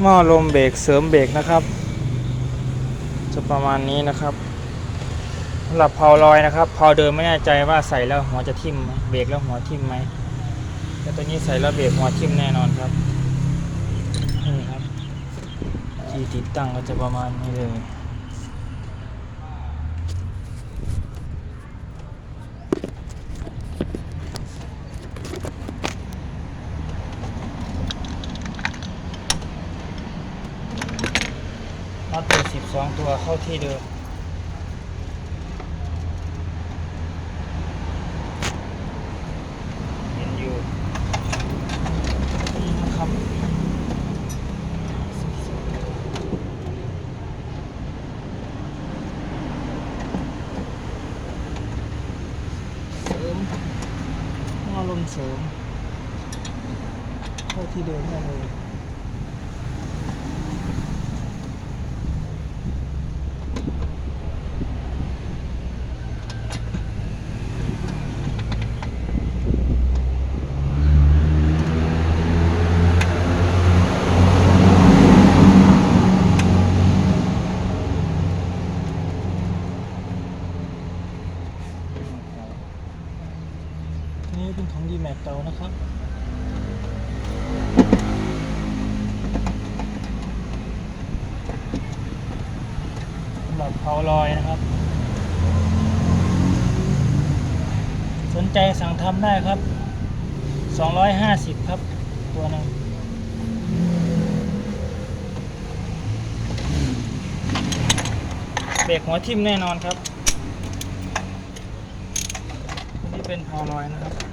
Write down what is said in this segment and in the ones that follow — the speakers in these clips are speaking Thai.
หม้อลมเบรกเสริมเบรกนะครับ จะประมาณนี้นะครับสำหรับเพาลอยนะครับเพาเดิมไม่แน่ใจว่าใส่แล้วหัวจะทิ่มไหมเบรกแล้วหัวทิ่มไหมแต่ตัวนี้ใส่แล้วเบรกหัวทิ่มแน่นอนครับนี่ครับที่ติดตั้งก็จะประมาณนี้เลย น็อตเบอร์ สองตัวเข้าที่เดิมเห็นอยู่นี่นะครับเสริมหม้อลมเสริมเข้าที่เดิมได้เลย นี่เป็นของดีแม็กเก่านะครับสำหรับเผาลอยนะครับ สนใจสั่งทำได้ครับ 250 ครับ ตัวหนึงเบรกหัวทิ่มแน่นอนครับนนี้เป็นเผาลอยนะครับ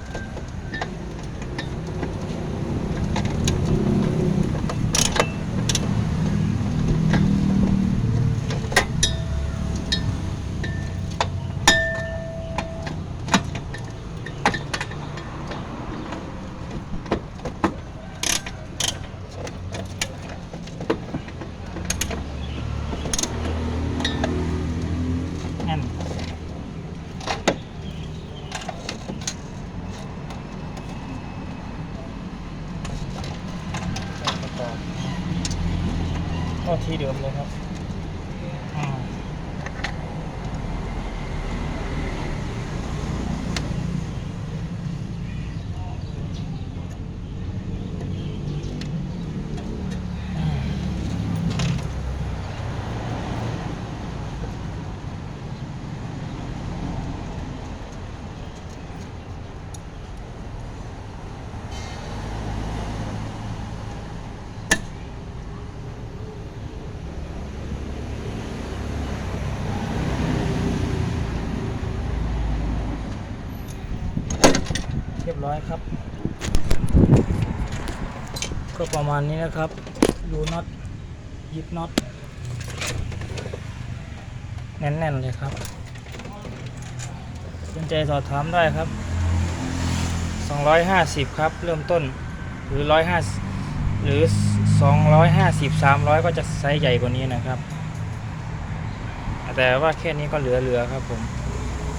ข้าที่เดิมเลยครับ รียบร้อยครับ ก็ประมาณนี้นะครับรูน็อตยิบน็อตแน่นๆเลยครับสนใจสอบถามได้ครับ 250 ครับ เริ่มต้นหรือ150หรือ 250 300 ก็จะไซส์ใหญ่กว่านี้นะครับ แต่ว่าแค่นี้ก็เหลือๆครับผม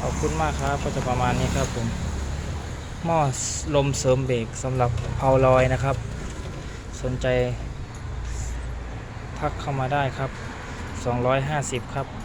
ขอบคุณมากครับก็จะประมาณนี้ครับผม หม้อลมเสริมเบรกสำหรับเผาลอยนะครับ สนใจทักเข้ามาได้ครับ 250 ครับ